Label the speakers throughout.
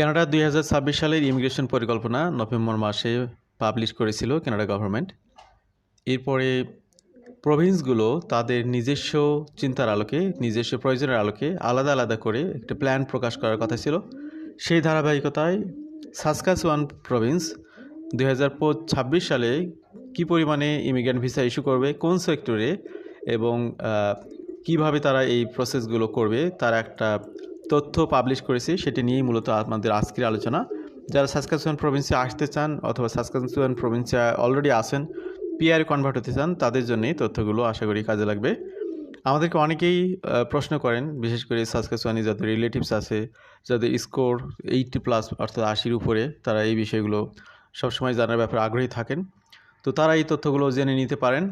Speaker 1: Canada দুই হাজার ছাব্বিশ সালের ইমিগ্রেশন পরিকল্পনা নভেম্বর মাসে পাবলিশ করেছিল কানাডা গভর্নমেন্ট। এরপরে প্রভিন্সগুলো তাদের নিজস্ব চিন্তার আলোকে, নিজস্ব প্রয়োজনের আলোকে আলাদা আলাদা করে একটা প্ল্যান প্রকাশ করার কথা ছিল। সেই ধারাবাহিকতায় সাসকাসওয়ান প্রভিন্স দুই হাজার ছাব্বিশ সালে কী পরিমাণে ইমিগ্রেন্ট ভিসা ইস্যু করবে, কোন সেক্টরে এবং কীভাবে তারা এই প্রসেসগুলো করবে, তার একটা তথ্য পাবলিশ করেছি, সেটি নিয়েই মূলত আমাদের আজকের আলোচনা। যারা সাসকাসুয়ান প্রভিন্সে আসতে চান অথবা সাসকাসুয়ান প্রভিন্সে অলরেডি আসেন পিআর কনভার্ট হতে চান, তাদের জন্যই তথ্যগুলো আশা করি কাজে লাগবে। আমাদেরকে অনেকেই প্রশ্ন করেন, বিশেষ করে সাসকাসুয়ানি যাদের রিলেটিভস আছে, যাদের স্কোর এইটটি প্লাস অর্থাৎ আশির উপরে, তারা এই বিষয়গুলো সবসময় জানার ব্যাপারে আগ্রহী থাকেন। তো তারা এই তথ্যগুলো জেনে নিতে পারেন।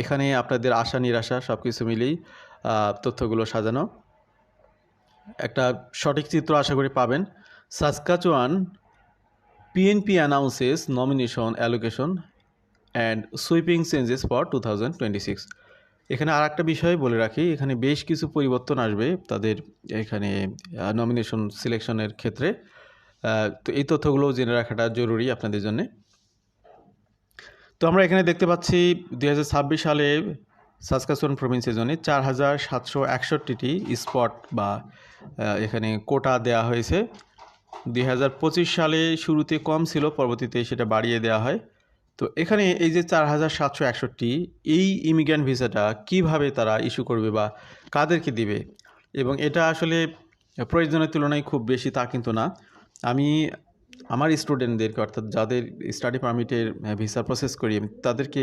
Speaker 1: এখানে আপনাদের আশা নিরাশা সব কিছু মিলেই তথ্যগুলো সাজানো। একটা সঠিক চিত্র আশা করি পাবেন। Saskatchewan PNP announces nomination allocation and sweeping changes for two thousand twenty six এখানে আর একটা বিষয় বলে রাখি, এখানে বেশ কিছু পরিবর্তন আসবে তাদের এখানে নমিনেশন সিলেকশনের ক্ষেত্রে। তো এই তথ্যগুলো জেনে রাখাটা জরুরি আপনাদের জন্যে। তো আমরা এখানে দেখতে পাচ্ছি দু হাজার ছাব্বিশ সালে সাসকাসন প্রভিন্সের জন্য চার হাজার সাতশো একষট্টিটি স্পট বা এখানে কোটা দেওয়া হয়েছে। দুই হাজার পঁচিশ সালে শুরুতে কম ছিল, পরবর্তীতে সেটা বাড়িয়ে দেওয়া হয়। তো এখানে এই যে চার হাজার সাতশো একষট্টি, এই ইমিগ্রেন্ট ভিসাটা কীভাবে তারা ইস্যু করবে বা কাদেরকে দিবে? এবং এটা আসলে প্রয়োজনের তুলনায় খুব বেশি তা কিন্তু না। আমি আমার স্টুডেন্টদেরকে অর্থাৎ যাদের স্টাডি পারমিটের ভিসা প্রসেস করি তাদেরকে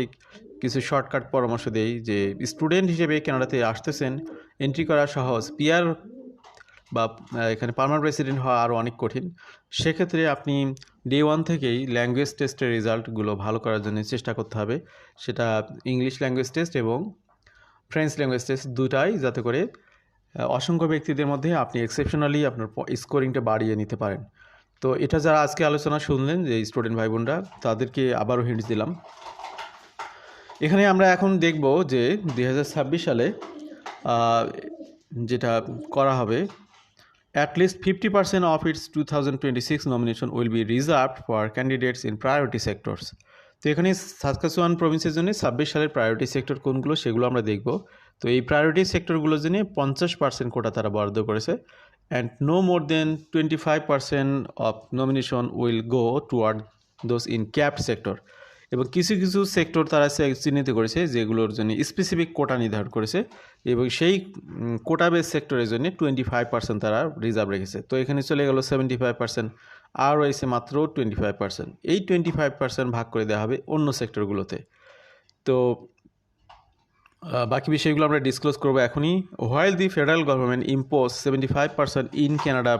Speaker 1: কিছু শর্টকাট পরামর্শ দেই যে স্টুডেন্ট হিসেবে কানাডাতে আসতেছেন এন্ট্রি করা সহজ। পিআর বা এখানে পার্মানেন্ট রেসিডেন্ট হওয়া আরও অনেক কঠিন। সেক্ষেত্রে আপনি ডে ওয়ান থেকেই ল্যাঙ্গুয়েজ টেস্টের রেজাল্টগুলো ভালো করার জন্য চেষ্টা করতে হবে। সেটা ইংলিশ ল্যাঙ্গুয়েজ টেস্ট এবং ফ্রেঞ্চ ল্যাঙ্গুয়েজ টেস্ট দুটাই যাতে করে অসংখ্য ব্যক্তিদের মধ্যে আপনি এক্সেপশনালি আপনার স্কোরিংটা বাড়িয়ে নিতে পারেন। তো এটা যারা আজকে আলোচনা শুনলেন, যে স্টুডেন্ট ভাই বোনরা, তাদেরকে আবারও হিন্টস দিলাম। এখানে আমরা এখন দেখব যে দু হাজার ছাব্বিশ সালে যেটা করা হবে, at least 50% of its 2026 nomination will be reserved for candidates in priority sectors. তো এখানে সাসকাসওয়ান প্রভিন্সের জন্য ছাব্বিশ সালের প্রায়োরিটি সেক্টর কোনগুলো সেগুলো আমরা দেখব। তো এই প্রায়োরিটি সেক্টরগুলোর জন্য পঞ্চাশ পার্সেন্ট কোটা তারা বরাদ্দ করেছে and no more than twenty five percent of nomination will go toward those in cap sector এবং কিছু কিছু সেক্টর তারা চিহ্নিত করেছে যেগুলোর জন্য স্পেসিফিক কোটা নির্ধারণ করেছে এবং সেই কোটা বেস সেক্টরের জন্য টোয়েন্টি ফাইভ পার্সেন্ট তারা রিজার্ভ রেখেছে। তো এখানে চলে গেল সেভেন্টি ফাইভ পার্সেন্ট আর রয়েছে মাত্র টোয়েন্টি ফাইভ পার্সেন্ট এই টোয়েন্টি ফাইভ পার্সেন্ট ভাগ করে দেওয়া হবে অন্য সেক্টরগুলোতে তো বাকি বিষয়গুলো আমরা ডিসক্লোজ করব এখনই। While the federal government impose seventy five percent in Canada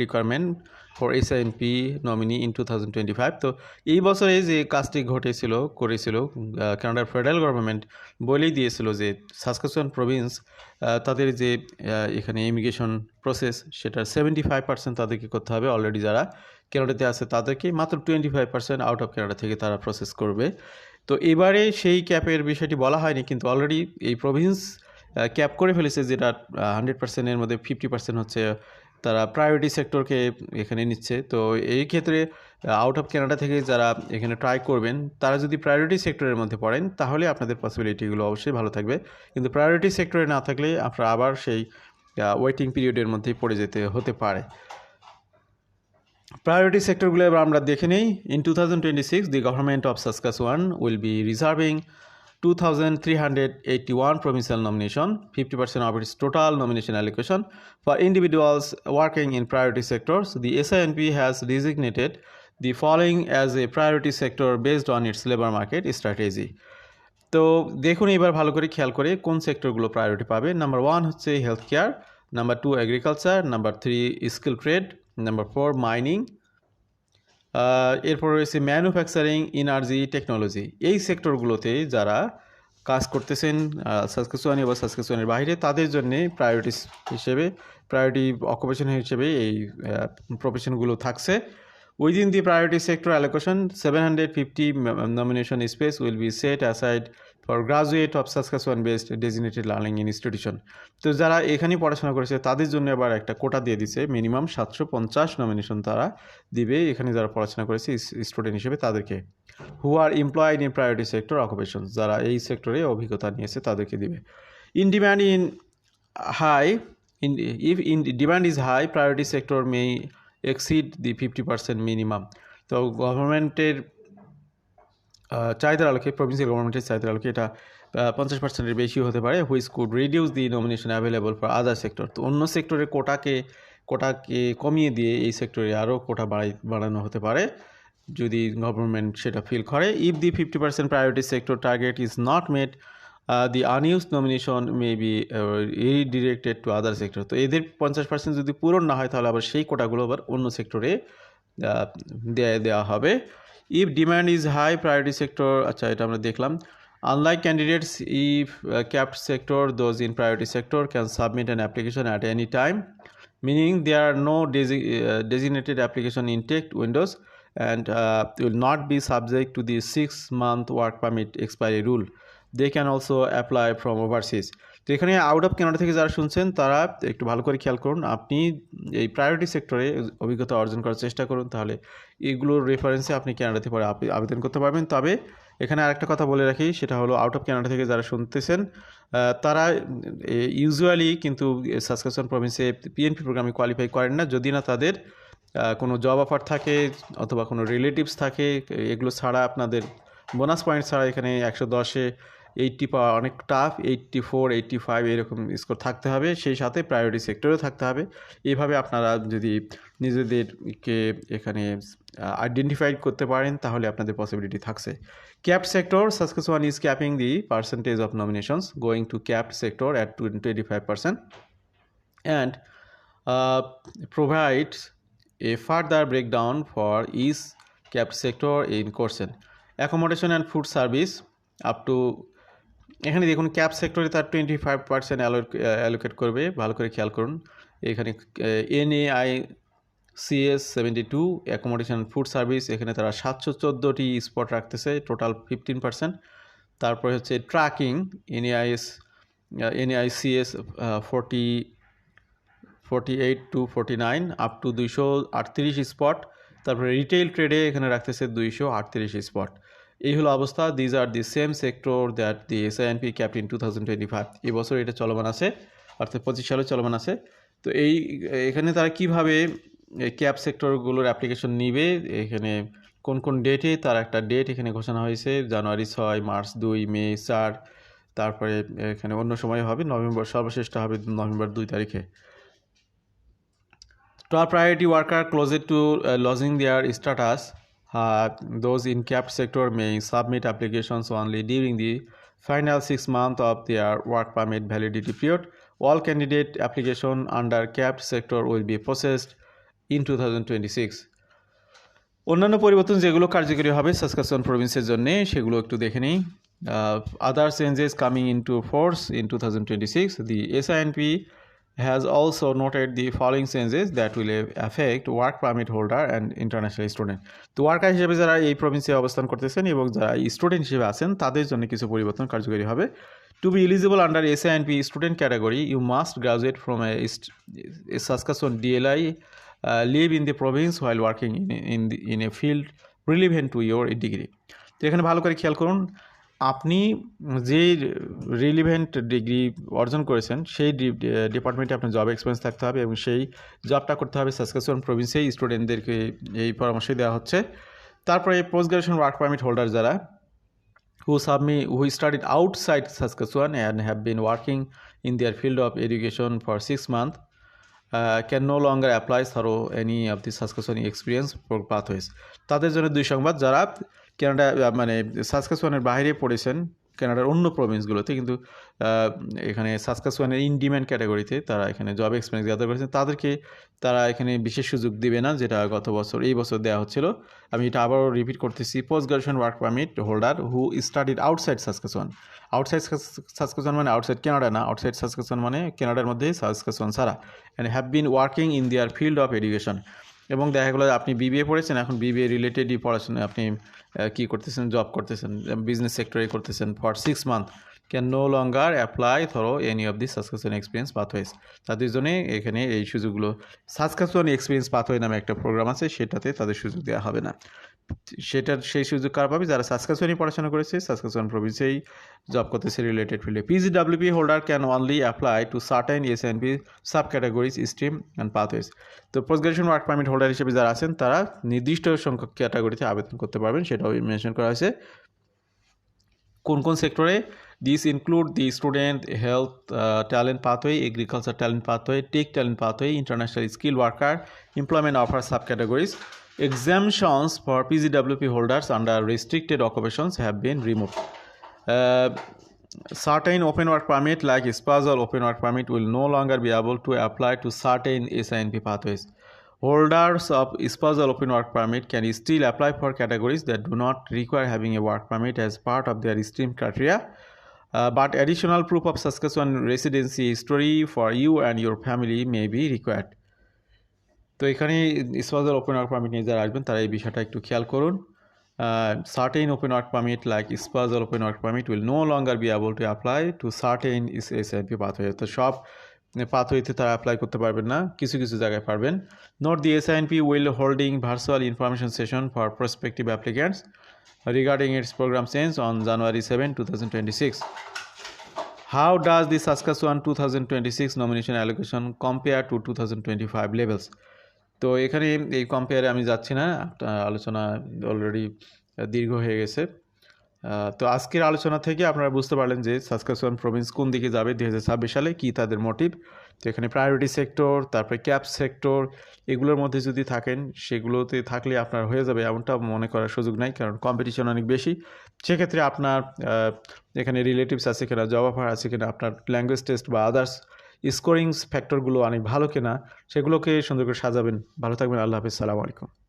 Speaker 1: requirement for S I N P nominee in two thousand twenty five তো এই বছরে যে কাজটি ঘটেছিল, করেছিল কানাডার ফেডারেল গভর্নমেন্ট বলেই দিয়েছিল যে সাসকাসন প্রভিন্স তাদের যে এখানে ইমিগ্রেশন প্রসেস সেটা সেভেন্টি ফাইভ পার্সেন্ট তাদেরকে করতে হবে। অলরেডি যারা কানাডাতে আছে, তাদেরকে মাত্র twenty five percent out of Canada থেকে তারা প্রসেস করবে। তো এবারে সেই ক্যাপের বিষয়টি বলা হয়নি, কিন্তু অলরেডি এই প্রভিন্স ক্যাপ করে ফেলেছে, যেটা হান্ড্রেড পার্সেন্টের মধ্যে ফিফটি পার্সেন্ট হচ্ছে তারা প্রায়োরিটি সেক্টরকে এখানে নিচ্ছে। তো এই ক্ষেত্রে আউট অফ কেনাডা থেকে যারা এখানে ট্রাই করবেন, তারা যদি প্রায়োরিটি সেক্টরের মধ্যে পড়েন, তাহলে আপনাদের পসিবিলিটিগুলো অবশ্যই ভালো থাকবে। কিন্তু প্রায়োরিটি সেক্টরে না থাকলে আপনারা আবার সেই ওয়েটিং পিরিয়ডের মধ্যেই পড়ে যেতে হতে পারে। প্রায়োরিটি সেক্টরগুলো এবার আমরা দেখে নিই। In two thousand twenty six the government of Saskatchewan will be reserving 2,381 provincial nomination, 50% of its total nomination allocation. For individuals working in priority sectors, the SINP has designated the following as a priority sector based on its labor market strategy. তো দেখুন এবার ভালো করে খেয়াল করে কোন সেক্টরগুলো priority পাবে নাম্বার ওয়ান হচ্ছে health care number two agriculture number three skill trade number four mining এরপর রয়েছে ম্যানুফ্যাকচারিং এনার্জি টেকনোলজি এই সেক্টরগুলোতে যারা কাজ করতেছেন সাসকেসওয়ানি বা সাসকেসওয়ানের বাইরে, তাদের জন্যে প্রায়োরিটিস হিসেবে প্রায়োরিটি অকুপেশন হিসেবে এই প্রফেশনগুলো থাকছে। Within the priority sector allocation seven hundred fifty nomination space will be set aside for graduate of Saskatchewan based designated learning institution তো যারা এখানেই পড়াশোনা করেছে, তাদের জন্য এবার একটা কোটা দিয়ে দিছে মিনিমাম সাতশো পঞ্চাশ নমিনেশন তারা দিবে এখানে যারা পড়াশোনা করেছে স্টুডেন্ট হিসেবে তাদেরকে। Who are employed in priority sector occupation যারা এই সেক্টরে অভিজ্ঞতা নিয়েছে তাদেরকে দিবে। In demand in high in if in demand is high priority sector may exceed the fifty percent minimum তো গভর্নমেন্টের চাহিদার আলোকে প্রভিন্সিয়াল গভর্নমেন্টের চাহিদার আলোকে এটা পঞ্চাশ পার্সেন্টের বেশি হতে পারে which could reduce the nomination available for other sector তো অন্য সেক্টরের কোটাকে কোটাকে কমিয়ে দিয়ে এই সেক্টরে আরও কোটা বাড়াই, বাড়ানো হতে পারে, যদি গভর্নমেন্ট সেটা ফিল করে। If the fifty percent priority sector target is not made the unused nomination may be redirected to other sector তো এদের পঞ্চাশ পার্সেন্ট যদি পূরণ না হয়, তাহলে আবার সেই কোটাগুলো আবার অন্য সেক্টরে দেয়া দেওয়া হবে। If demand is high priority sector আচ্ছা এটা আমরা দেখলাম unlike candidates if capped sector those in priority sector can submit an application at any time no desi- uh, designated application intake windows and uh, will not be subject to the six month work permit expiry rule they can also apply from overseas তো এখানে out of Canada থেকে যারা শুনছেন, তারা একটু ভালো করে খেয়াল করুন। আপনি এই প্রায়োরিটি সেক্টরে অভিজ্ঞতা অর্জন করার চেষ্টা করুন, তাহলে এগুলোর রেফারেন্সে আপনি থেকে আপনি আবেদন করতে পারবেন। তবে এখানে আরেকটা কথা বলে রাখি, সেটা হলো আউট অফ কানাডা থেকে যারা শুনতেছেন তারা ইউজুয়ালি কিন্তু সাসকাসন প্রভিন্সে পিএনপি প্রোগ্রামে কোয়ালিফাই করেন না। যদি না তাদের কোনো জব অফার থাকে অথবা কোনো রিলেটিভস থাকে, এগুলো ছাড়া আপনাদের বোনাস পয়েন্ট ছাড়া এখানে একশো দশে এইটটি পাওয়া অনেক tough eighty four eighty five এরকম স্কোর থাকতে হবে। সেই সাথে প্রায়োরিটি সেক্টরেও থাকতে হবে। এইভাবে আপনারা যদি নিজেদেরকে এখানে আইডেন্টিফাইড করতে পারেন, তাহলে আপনাদের পসিবিলিটি থাকছে। Capped sector Saskatchewan is capping the percentage of nominations going to cap sector at twenty five percent and provides a further breakdown for each capped sector in question. Accommodation and food service, up to এখানে দেখুন cap সেক্টরে তার twenty five percent allocate করবে। ভালো করে খেয়াল করুন। এখানে N A I C S seventy two accommodation food service এখানে তারা সাতশো চোদ্দোটি স্পট রাখতেছে টোটাল ফিফটিন পার্সেন্ট তারপরে হচ্ছে tracking NAIS NAICS forty forty eight two forty nine up to দুইশো আটত্রিশ স্পট তারপরে রিটেল ট্রেডে এখানে রাখতেছে দুইশো আটত্রিশ স্পট এই হলো অবস্থা। These are the same sector that the S I N P capped in two thousand twenty five এই বছর এটা চলমান আছে অর্থাৎ পঁচিশ সালে চলমান আছে। তো এই এখানে তারা কীভাবে ক্যাপ সেক্টরগুলোর অ্যাপ্লিকেশন নিবে? এখানে কোন কোন ডেটে তার একটা ডেট এখানে ঘোষণা হয়েছে জানুয়ারি ছয় মার্চ দুই মে চার তারপরে এখানে অন্য সময় হবে নভেম্বর সর্বশেষটা হবে নভেম্বর দুই তারিখে। worker closer to uh, losing their status, uh, those in capped sector may submit applications only during the final six months of their work permit validity period. All candidate application under capped sector will be processed in 2026. অন্যান্য পরিবর্তন যেগুলো কার্যকরী হবে সাসকাসন প্রভিন্সের জন্য সেগুলো একটু দেখে নিই other changes coming into force in two thousand twenty six the SINP has also noted the following changes that will affect work permit holder and international student. তো ওয়ার্কার হিসেবে যারা এই প্রভিন্সে অবস্থান করতেছেন এবং যারা স্টুডেন্ট হিসেবে আছেন, তাদের জন্য কিছু পরিবর্তন কার্যকরী হবে। To be eligible under S I P student category you must graduate from a Saskatchewan DLI live in the province while working in in a field relevant to your degree তো এখানে ভালো করে খেয়াল করুন আপনি যে রিলিভেন্ট ডিগ্রি অর্জন করেছেন, সেই ডিপার্টমেন্টে আপনার জব এক্সপিরিয়েন্স থাকতে হবে এবং সেই জবটা করতে হবে সাসকাসন প্রভিন্সেই স্টুডেন্টদেরকে এই পরামর্শ দেওয়া হচ্ছে। তারপরে post graduation work permit holder যারা who সাবমি who studied outside Saskatchewan and have been working in their field of education for six month can no longer applies ধরো any of the Saskatchewan experience for pathways তাদের জন্য দুই সংবাদ, যারা Canada মানে সাসকাসওয়ানের বাইরে পড়েছেন কানাডার অন্য প্রভিন্সগুলোতে, কিন্তু এখানে সাসকাসওয়ানের ইন ডিম্যান্ড ক্যাটাগরিতে তারা এখানে জব এক্সপিরিয়েন্স গ্যাদার করেছেন তাদেরকে তারা এখানে বিশেষ সুযোগ দিবে না, যেটা গত বছর, এই বছর দেওয়া হচ্ছিল। আমি এটা আবারও রিপিট করতেছি। Post graduation work permit holder who studied outside Saskatchewan outside Saskatchewan মানে আউটসাইড কানাডা না আউটসাইড সাসকাসওয়ান মানে কানাডার মধ্যে সাসকাসওয়ান ছাড়া। And have been working in their field of education এবং দেখা গেলো আপনি বিবিএ পড়েছেন, এখন বিবিএ রিলেটেডই পড়াশোনা, আপনি কী করতেছেন জব করতেছেন বিজনেস সেক্টরে করতেছেন for six month can no longer apply ধরো any of the Saskatchewan experience pathways তাদের জন্যে এখানে এই সুযোগগুলো সাসকাসন এক্সপিরিয়েন্স পাথওয়ে নামে একটা প্রোগ্রাম আছে, সেটাতে তাদের সুযোগ দেওয়া হবে না। সেটার সেই সুযোগ কার পাবে? যারা সাসকাসনই পড়াশোনা করেছে সাসকাসন প্রভিন্সেই জব করতেছে রিলেটেড ফিল্ডে PGWP holder can only apply to certain S N P sub categories stream and pathways তো post graduation work permit holder হিসেবে যারা আছেন, তারা নির্দিষ্ট সংখ্যক ক্যাটাগরিতে আবেদন করতে পারবেন, সেটাও মেনশন করা হয়েছে। কোন কোন সেক্টরে this include the student health talent pathway agriculture talent pathway tech talent pathway international skill worker employment offer sub subcategories exemptions for pgwp holders under restricted occupations have been removed Uh, certain open work permit like spousal open work permit will no longer be able to apply to certain SINP pathways. Holders of spousal open work permit can still apply for categories that do not require having a work permit as part of their stream criteria. Uh, but additional proof of Saskatchewan residency history for you and your family may be required. তো এখানে স্পাজাল open work permit নিয়ে যারা আসবেন, তারা এই বিষয়টা একটু খেয়াল করুন। Certain open work permit like spousal open work permit will no longer be able to apply to certain S S P pathway তো সব পাথওয়েতে তারা অ্যাপ্লাই করতে পারবেন না, কিছু কিছু জায়গায় পারবেন। Note the S I N P will holding virtual information session for prospective applicants regarding its program change on January seven two thousand twenty six the Saskatchewan 2026 nomination allocation compare to 2025 levels? তো এখানে এই কম্পেয়ারে আমি যাচ্ছি না। আলোচনা already দীর্ঘ হয়ে গেছে। তো আজকের আলোচনা থেকে আপনারা বুঝতে পারলেন যে সাসকাসওয়ান প্রভিন্স কোন দিকে যাবে দুই হাজার ছাব্বিশ সালে, কী তাদের মোটিভ তো এখানে প্রায়োরিটি সেক্টর তারপরে ক্যাপ সেক্টর এগুলোর মধ্যে যদি থাকেন, সেগুলোতে থাকলে আপনার হয়ে যাবে এমনটা মনে করার সুযোগ নাই, কারণ কম্পিটিশন অনেক বেশি। সেক্ষেত্রে আপনার এখানে রিলেটিভস আছে কিনা জব অফার আছে কিনা, আপনার ল্যাঙ্গুয়েজ টেস্ট বা আদার্স স্কোরিংস ফ্যাক্টরগুলো অনেক ভালো কিনা, সেগুলোকে সুন্দর করে সাজাবেন। ভালো থাকবেন, আল্লাহ হাফিজ, সালাম আলাইকুম।